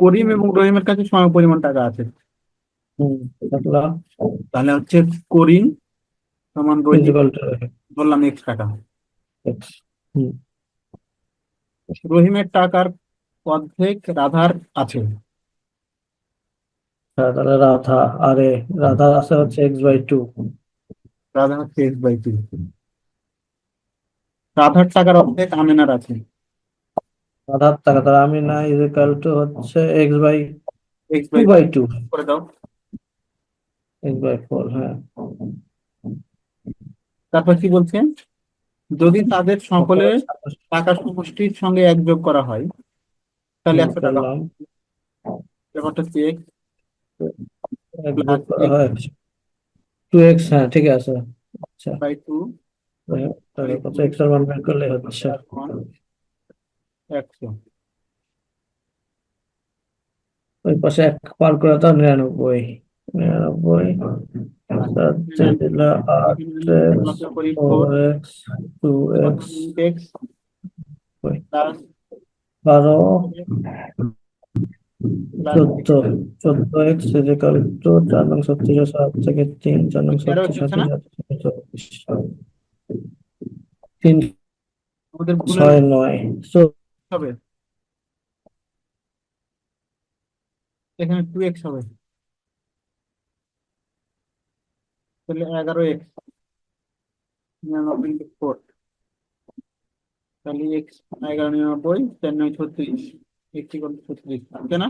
করিম এবং রহিমের কাছে সম পরিমাণ টাকা আছে। তাহলে হচ্ছে করিম সমান বললাম এক্স টাকা। রহিমের টাকার অর্ধেক রাধার আছে। তাহলে রাধা আরে রাধা আছে হচ্ছে এক্স বাই টু রাধা হচ্ছে এক্স বাই টু রাধার টাকার অর্ধেক আমেনার আছে। রাধার টাকা তাহলে আমি না ইজ ইকুয়াল টু হচ্ছে x by x two by by two করে দাও। এক্স বাই ফোর হ্যাঁ। তারপর কি বলছেন যদি তাদের সকলের টাকা সমষ্টির সঙ্গে এক যোগ করা হয় তাহলে একশো টাকা। ব্যাপারটা হচ্ছে x এক যোগ করা হয়। টু এক্স হ্যাঁ ঠিক আছে। আচ্ছা। বাই টু তাহলে কত এক্সের মান বের করলে হচ্ছে। ওই পাশে এক পার করে তো নিরানব্বই নিরানব্বই বারো চোদ্দ চোদ্দ এক্স ইজিক্যাল টু চার নং ছত্রিশ সাত থেকে তিন চার নং ছত্রিশ সাত থেকে তিন ছয় নয় হবে। এখানে টু এক্স হবে। তাহলে এগারো এক্স নিরানব্বই ইন্টু ফোর তাহলে এক্স এগারো নিরানব্বই চার নয় ছত্রিশ একটি কত ছত্রিশ। আছে না